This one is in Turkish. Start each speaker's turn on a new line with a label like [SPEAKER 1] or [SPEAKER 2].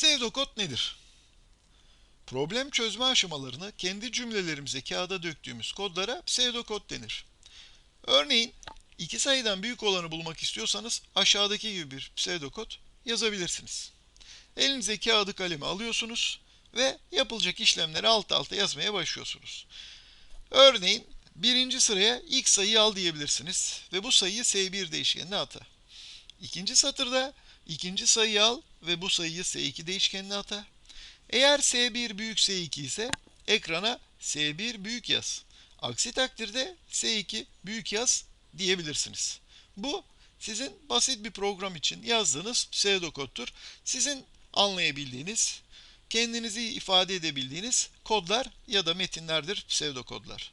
[SPEAKER 1] Pseudokod nedir? Problem çözme aşamalarını kendi cümlelerimize kağıda döktüğümüz kodlara pseudokod denir. Örneğin iki sayıdan büyük olanı bulmak istiyorsanız aşağıdaki gibi bir pseudokod yazabilirsiniz. Elinize kağıdı kalemi alıyorsunuz ve yapılacak işlemleri alt alta yazmaya başlıyorsunuz. Örneğin birinci sıraya ilk sayıyı al diyebilirsiniz ve bu sayıyı S1 değişkenine ata. İkinci satırda ikinci sayıyı al ve bu sayıyı S2 değişkenine ata. Eğer S1 büyük S2 ise ekrana S1 büyük yaz. Aksi takdirde S2 büyük yaz diyebilirsiniz. Bu sizin basit bir program için yazdığınız pseudokodtur. Sizin anlayabildiğiniz, kendinizi ifade edebildiğiniz kodlar ya da metinlerdir pseudokodlar.